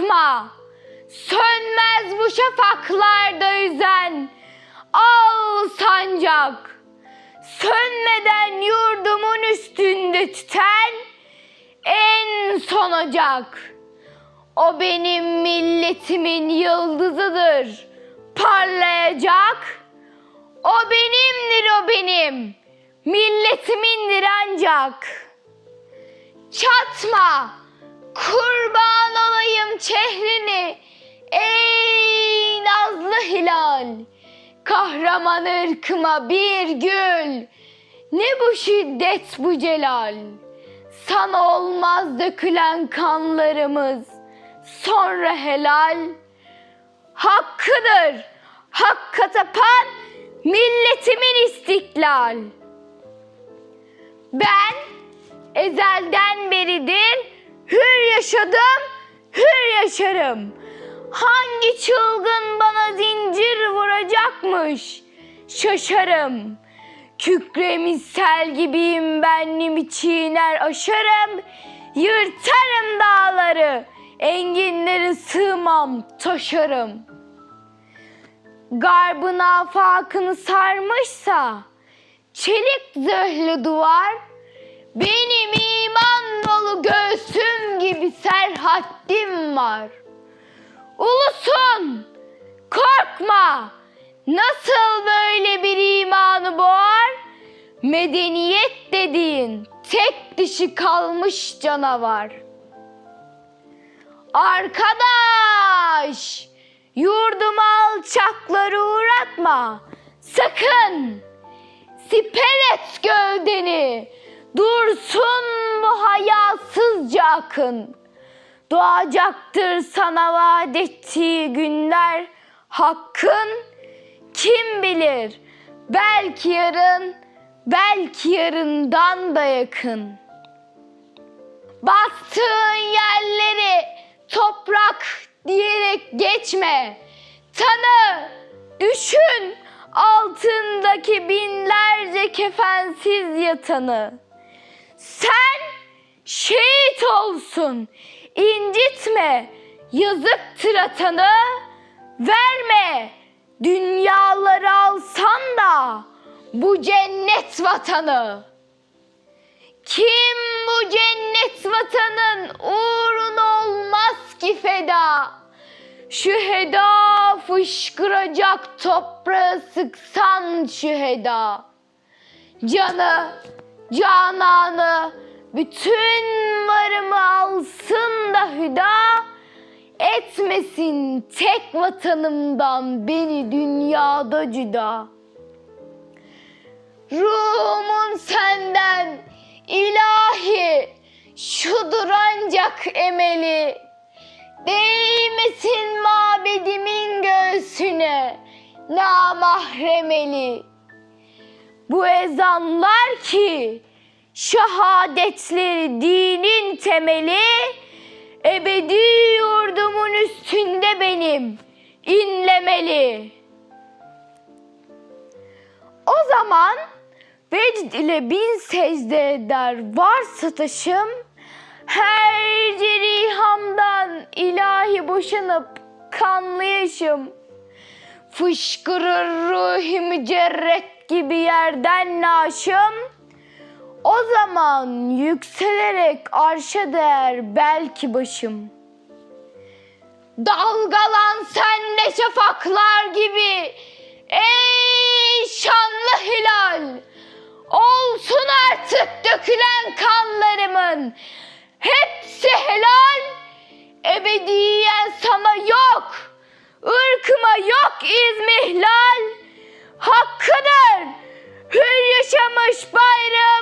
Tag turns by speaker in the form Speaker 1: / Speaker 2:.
Speaker 1: korkma. Sönmez bu şafaklarda yüzen al sancak. Sönmeden yurdumun üstünde tüten en son ocak. O benim milletimin yıldızıdır parlayacak. O benimdir o benim milletimindir ancak. Çatma kurban olayım çehrini ey nazlı hilal. Kahraman ırkıma bir gül ne bu şiddet bu celal. Sana olmaz dökülen kanlarımız sonra helal. Hakkıdır hakka tapan milletimin istiklal. Ben ezelden beridir hür yaşadım, hür yaşarım. Hangi çılgın bana zincir vuracakmış? Şaşarım. Kükremiş sel gibiyim benliğimi çiğner aşarım. Yırtarım dağları, enginleri sığmam taşarım. Garbın afakını sarmışsa çelik zırhlı duvar benim serhaddim var. Ulusun korkma nasıl böyle bir imanı boğar? Medeniyet dediğin tek dişi kalmış canavar. Arkadaş yurdumu alçakları uğratma sakın. Siper et gövdeni dursun bu hayasızca akın. Doğacaktır sana vaat ettiği günler hakkın kim bilir belki yarın belki yarından da yakın. Bastığın yerleri toprak diyerek geçme. Tanı, düşün altındaki binlerce kefensiz yatanı. Sen şehit olsun, incitme, yazıktır atanı. Verme, dünyaları alsan da bu cennet vatanı. Kim bu cennet vatanın uğruna olmaz ki feda? Şu heda fışkıracak toprağı sıksan şu heda. Canı, cananı, bütün varımı alsın da hüda. Etmesin tek vatanımdan beni dünyada cüda. Ruhumun senden ilahi şudur ancak emeli. Değmesin mabedimin göğsüne namahremeli. Bu ezanlar ki şehadetleri dinin temeli ebedi yurdumun üstünde benim inlemeli. O zaman vecd ile bin secde eder varsa taşım, her cerihamdan ilahi boşanıp kanlı yaşım. Fışkırır ruhi mücerret gibi yerden naşım. O zaman yükselerek arşa değer belki başım. Dalgalan sen de şafaklar gibi ey şanlı hilal. Olsun artık dökülen kanlarımın hepsi helal. Ebediyen sana yok, ırkıma yok izmihlal. Hakkıdır hür yaşamış bayrağım